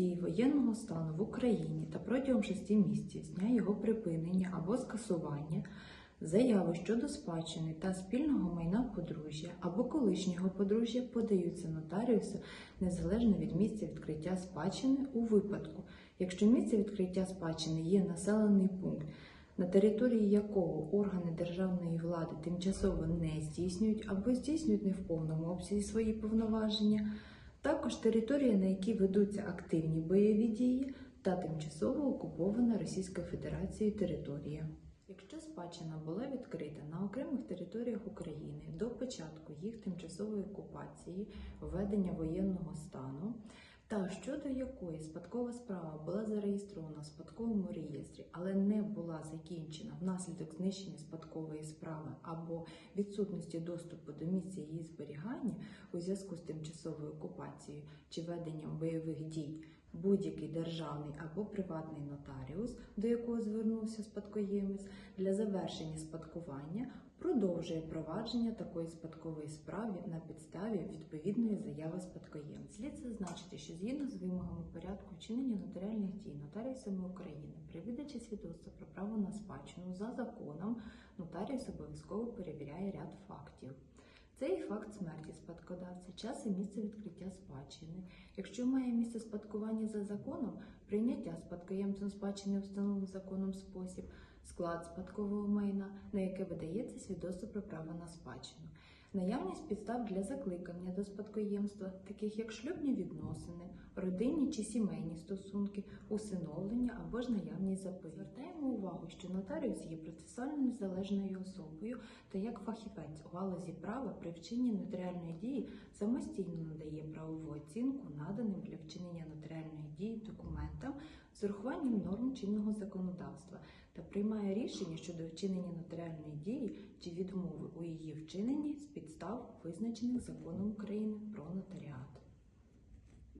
воєнного стану в Україні та протягом шести місяців з дня його припинення або скасування заяви щодо спадщини та спільного майна подружжя або колишнього подружжя подаються нотаріусу незалежно від місця відкриття спадщини у випадку, якщо місце відкриття спадщини є населений пункт, на території якого органи державної влади тимчасово не здійснюють або здійснюють не в повному обсязі свої повноваження, також територія, на якій ведуться активні бойові дії та тимчасово окупована Російською Федерацією територія. Якщо спадщина була відкрита на окремих територіях України до початку їх тимчасової окупації, введення воєнного стану, та щодо якої спадкова справа була зареєстрована в спадковому реєстрі, але не була закінчена внаслідок знищення спадкової справи або відсутності доступу до місця її зберігання у зв'язку з тимчасовою окупацією чи веденням бойових дій, будь-який державний або приватний нотаріус, до якого звернувся спадкоємець для завершення спадкування, продовжує провадження такої спадкової справи на підставі відповідної заяви спадкоємця. Слід зазначити, що згідно з вимогами порядку вчинення нотаріальних дій нотаріусами України при видачі свідоцтва про право на спадщину за законом нотаріус обов'язково перевіряє ряд фактів. Це і факт смерті спадкодавця, час і місце відкриття спадщини. Якщо має місце спадкування за законом, прийняття спадкоємцем спадщини встановлений законом спосіб, склад спадкового майна, на яке видається свідоцтво про право на спадщину. Наявність підстав для закликання до спадкоємства, таких як шлюбні відносини, родинні чи сімейні стосунки, усиновлення або ж наявність заповіту. Звертаємо увагу, що нотаріус є процесуально незалежною особою та як фахівець у галузі права при вчиненні нотаріальної дії самостійно надає правову оцінку наданим для вчинення нотаріальної дії документам з урахуванням норм чинного законодавства та приймає рішення щодо вчинення нотаріальної дії чи відмови у її вчиненні з підстав, визначених законом України про нотаріат.